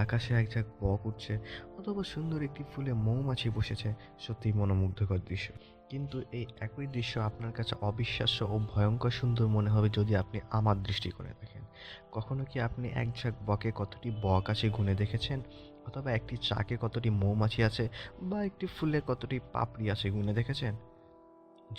আকাশে এক ঝাঁক বক উঠছে, অথবা সুন্দর একটি ফুলে মৌমাছি বসেছে, সত্যিই মনোমুগ্ধকর দৃশ্য। কিন্তু এই একই দৃশ্য আপনার কাছে অবিশ্বাস্য ও ভয়ঙ্কর সুন্দর মনে হবে যদি আপনি আমার দৃষ্টিকোণে দেখেন। কখনো কি আপনি এক ঝাঁক বকে কতটি বক আছে গুনে দেখেছেন? অথবা একটি চাকে কতটি মৌমাছি আছে বা একটি ফুলে কতটি পাপড়ি আছে গুনে দেখেছেন?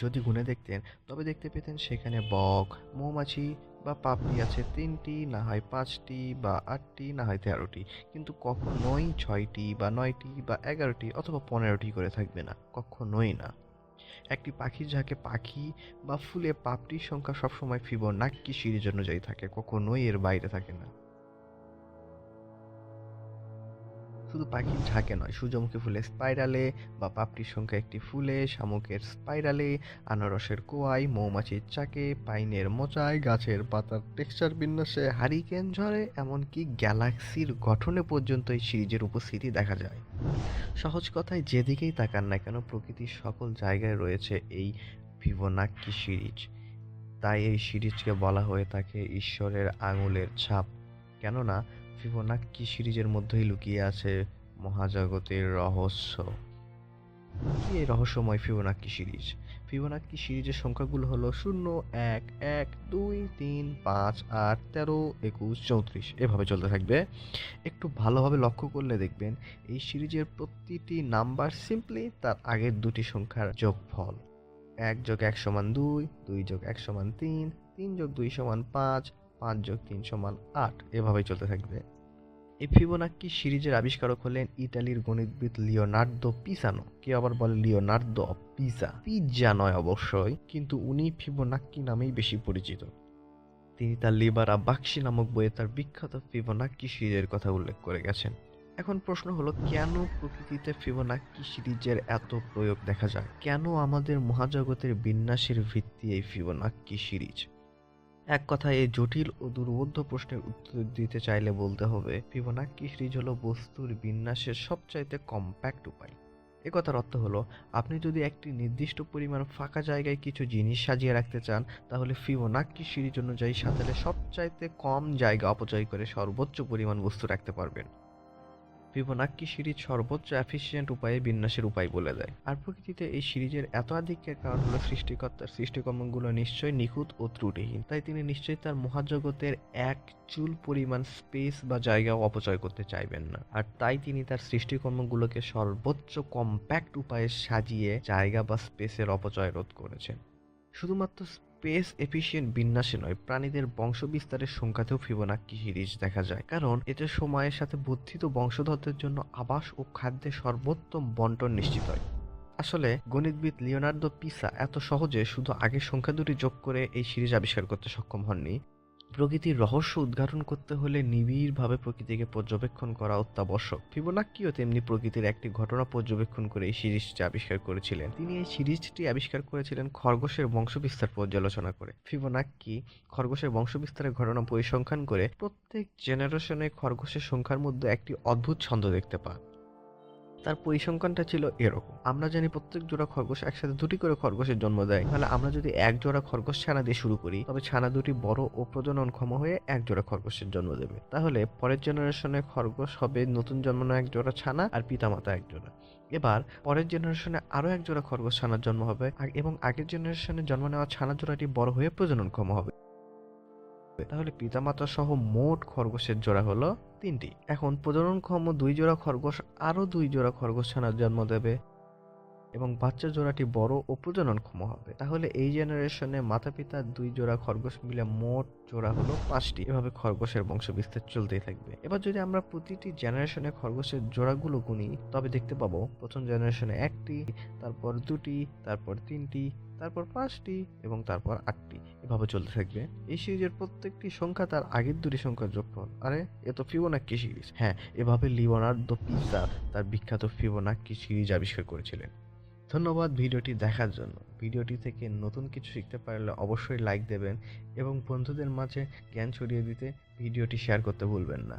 যদি গুনে দেখতেন, তবে দেখতে পেতেন সেখানে বক, মৌমাছি বা পাপড়ি আছে তিনটি, না হয় পাঁচটি বা আটটি, না হয় তেরোটি। কিন্তু কখনোই ছয়টি বা নয়টি বা এগারোটি অথবা পনেরোটি করে থাকবে না, কখনোই না। একটি পাখির যাকে পাখি বা ফুলে পাপড়ির সংখ্যা সবসময় ফিবোনাক্কি জন্য অনুযায়ী থাকে, কখনোই এর বাইরে থাকে না। শুধু পাখির ঝাঁকে নয়, সূর্যমুখী ফুলের স্পাইরালে বা পাপড়ির সংখ্যা একটি ফুলে, শামুকের স্পাইরালে আনারসের কোয়ায়, মৌমাছির চাকে, পাইনের মোচায়, গাছের পাতার টেক্সচার বিন্যাসে হারিকেন ঝড়ে, এমনকি গ্যালাক্সির গঠনে পর্যন্ত এই সিরিজের উপস্থিতি দেখা যায়। সহজ কথায় যেদিকেই তাকান না কেন, প্রকৃতির সকল জায়গায় রয়েছে এই ফিবোনাক্কি সিরিজ। তাই এই সিরিজকে বলা হয়ে থাকে ঈশ্বরের আঙুলের ছাপ। কেননা ফিবোনাক্কি সিরিজের মধ্যেই লুকিয়ে আছে মহাজগতের রহস্য। কি এই রহস্যময় ফিবোনাক্কি সিরিজ? ফিবোনাক্কি সিরিজের সংখ্যাগুলো হলো শূন্য, এক এক, দুই, তিন, পাঁচ, আট, তেরো, একুশ, চৌত্রিশ। এভাবে চলতে থাকবে। একটু ভালোভাবে লক্ষ্য করলে দেখবেন এই সিরিজের প্রতিটি নাম্বার সিম্পলি তার আগের দুটি সংখ্যার যোগফল। এক যোগ এক সমান দুই দুই যোগ এক সমান তিন তিন যোগ দুই সমান পাঁচ পাঁচ যোগ তিন সমান আট। এভাবেই চলতে থাকবে। এই ফিবোনাক্কি সিরিজের আবিষ্কারক হলেন ইতালির গণিতবিদ লিওনার্দো পিসানো। কে আবার বলে লিওনার্দো পিজা পিজ্জা নয় অবশ্যই, কিন্তু উনি ফিবোনাক্কি নামেই বেশি পরিচিত। তিনি তার লিবারা বাক্সি নামক বইয়ে তার বিখ্যাত ফিবোনাক্কি সিরিজের কথা উল্লেখ করে গেছেন। এখন প্রশ্ন হলো, কেন প্রকৃতিতে ফিবোনাক্কি সিরিজের এত প্রয়োগ দেখা যায়? কেন আমাদের মহাজগতের বিন্যাসের ভিত্তি এই ফিবোনাক্কি সিরিজ? এক কথায় এই জটিল ও দুর্বোধ্য প্রশ্নের উত্তর দিতে চাইলে বলতে হবে ফিবোনাক্কি সিরিজ হলো বস্তুর বিন্যাসের সবচাইতে কম্প্যাক্ট উপায়। এ কথার অর্থ হলো, আপনি যদি একটি নির্দিষ্ট পরিমাণ ফাঁকা জায়গায় কিছু জিনিস সাজিয়ে রাখতে চান, তাহলে ফিবোনাক্কি সিরিজ অনুযায়ী সাঁতারে সবচাইতে কম জায়গা অপচয় করে সর্বোচ্চ পরিমাণ বস্তু রাখতে পারবেন। ফিবোনাক্কি সিরিজ সর্বোচ্চ এফিসিয়েন্ট উপায়ে বিন্যাসের উপায় বলে দেয়। আর প্রকৃতিতে এই সিরিজের এত আধিক্যের কারণ হলো সৃষ্টিকর্তার সৃষ্টিকর্মগুলো নিশ্চয়ই নিখুঁত ও ত্রুটিহীন। তাই তিনি নিশ্চয়ই তার মহাজগতের এক চুল পরিমাণ স্পেস বা জায়গাও অপচয় করতে চাইবেন না। আর তাই তিনি তার সৃষ্টিকর্মগুলোকে সর্বোচ্চ কম্প্যাক্ট উপায়ে সাজিয়ে জায়গা বা স্পেসের অপচয় রোধ করেছেন। শুধুমাত্র স্পেস এফিসিয়েন্ট বিন্যাসে নয়, প্রাণীদের বংশ বিস্তারের সংখ্যাতেও ফিবোনাক্কি সিরিজ দেখা যায়। কারণ এতে সময়ের সাথে বর্ধিত বংশধরদের জন্য আবাস ও খাদ্যের সর্বোত্তম বন্টন নিশ্চিত হয়। আসলে গণিতবিদ লিওনার্দো পিসা এত সহজে শুধু আগের সংখ্যা দুটি যোগ করে এই সিরিজ আবিষ্কার করতে সক্ষম হননি। প্রকৃতির রহস্য উদ্ঘাটন করতে হলে নিবিড়ভাবে প্রকৃতিকে পর্যবেক্ষণ করা অত্যাবশ্যক। ফিবোনাক্কিও তেমনি প্রকৃতির একটি ঘটনা পর্যবেক্ষণ করে এই সিরিজটি আবিষ্কার করেছিলেন। তিনি এই সিরিজটি আবিষ্কার করেছিলেন খরগোশের বংশবিস্তার পর্যালোচনা করে। ফিবোনাক্কি খরগোশের বংশবিস্তারের ঘটনা পরিসংখ্যান করে প্রত্যেক জেনারেশনে খরগোশের সংখ্যার মধ্যে একটি অদ্ভুত ছন্দ দেখতে পান। তার পরিসংখ্যানটা ছিল এরকম। আমরা জানি প্রত্যেক জোড়া খরগোশ একসাথে দুটি করে খরগোশের জন্ম দেয়। তাহলে আমরা যদি এক জোড়া খরগোশ ছানা দিয়ে শুরু করি, তবে ছানা দুটি বড় ও প্রজনন প্রজননক্ষম হয়ে এক জোড়া খরগোশের জন্ম দেবে। তাহলে পরের জেনারেশনে খরগোশ হবে নতুন জন্মানো এক জোড়া ছানা আর পিতামাতা এক জোড়া। এবার পরের জেনারেশনে আরও এক জোড়া খরগোশ ছানার জন্ম হবে এবং আগের জেনারেশনে জন্ম নেওয়া ছানা জোড়াটি বড় হয়ে প্রজনন প্রজননক্ষম হবে। তাহলে পিতামাতা সহ মোট খরগোশের জোড়া হলো তিনটি। এখন প্রজননক্ষম দুই জোড়া খরগোশ, আরও দুই জোড়া খরগোশ ছানার জন্ম দেবে। এবং বাচ্চা জোড়াটি বড় ও প্রজননক্ষম হবে। তাহলে এই জেনারেশনে মাতা পিতার দুই জোড়া খরগোশ মিলে মোট জোড়া হলো পাঁচটি। এভাবে খরগোশের বংশ বিস্তার চলতেই থাকবে। এবার যদি আমরা প্রতিটি জেনারেশনে খরগোশের জোড়াগুলো গুনি, তবে দেখতে পাবো প্রথম জেনারেশনে একটি, তারপর দুটি, তারপর তিনটি, তারপর পাঁচটি এবং তারপর আটটি। এভাবে চলতে থাকবে। এই সিরিজের প্রত্যেকটি সংখ্যা তার আগের দুটি সংখ্যার যোগফল। আরে, এ তো ফিবোনাক্কি সিরিজ। হ্যাঁ এভাবে লিওনার্দো পিসা তার বিখ্যাত ফিবোনাক্কি সিরিজ আবিষ্কার করেছিলেন। ধন্যবাদ ভিডিওটি দেখার জন্য। ভিডিওটি থেকে নতুন কিছু শিখতে পারলে অবশ্যই লাইক দেবেন এবং বন্ধুদের মাঝে জ্ঞান ছড়িয়ে দিতে ভিডিওটি শেয়ার করতে ভুলবেন না।